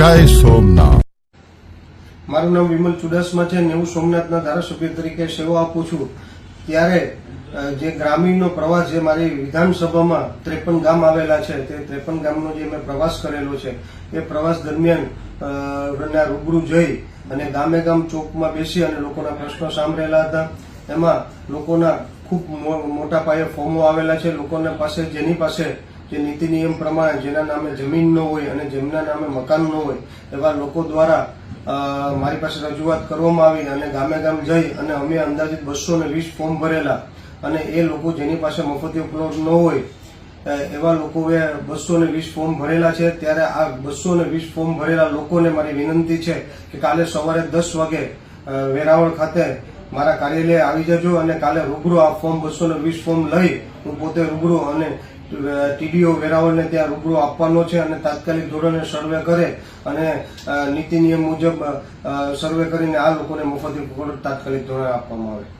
જય સોમનાથ. મારું નામ વિમલ ચુડાસમા છે અને હું સોમનાથના ધારાસભ્ય તરીકે સેવા આપું છું. ત્યારે જે ગ્રામીણનો પ્રવાસ જે મારી વિધાનસભામાં ત્રેપન ગામ આવેલા છે, તે ત્રેપન ગામનો જે મેં પ્રવાસ કરેલો છે, એ પ્રવાસ દરમિયાન રૂબરૂ જઈ અને ગામે ગામ ચોકમાં બેસી અને લોકોના પ્રશ્નો સાંભળેલા હતા. એમાં લોકોના ખૂબ મોટા પાયે ફોર્મો આવેલા છે. લોકોના પાસે, જેની પાસે જે નીતિ નિયમ પ્રમાણે જેના નામે જમીન ન હોય અને જેમના નામે મકાન ન હોય, એવા લોકો દ્વારા મારી પાસે રજૂઆત કરવામાં આવી અને ગામે ગામ જઈ અને અમે અંદાજિત બસો ને વીસ ફોર્મ ભરેલા અને એ લોકો જેની પાસે મફતી ઉપલબ્ધ ન હોય એવા લોકોએ બસો ને વીસ ફોર્મ ભરેલા છે. ત્યારે આ બસો ને વીસ ફોર્મ ભરેલા લોકોને મારી વિનંતી છે કે કાલે સવારે દસ વાગે વેરાવળ ખાતે મારા કાર્યાલય આવી જજો અને કાલે રૂબરૂ આ ફોર્મ બસો ને વીસ ફોર્મ લઈ હું પોતે રૂબરૂ અને ટીડીઓ વેરાવળને ત્યાં રૂબરૂ આપવાનો છે અને તાત્કાલિક ધોરણે સર્વે કરે અને નીતિ નિયમ મુજબ સર્વે કરીને આ લોકોને મફત તાત્કાલિક ધોરણે આપવામાં આવે.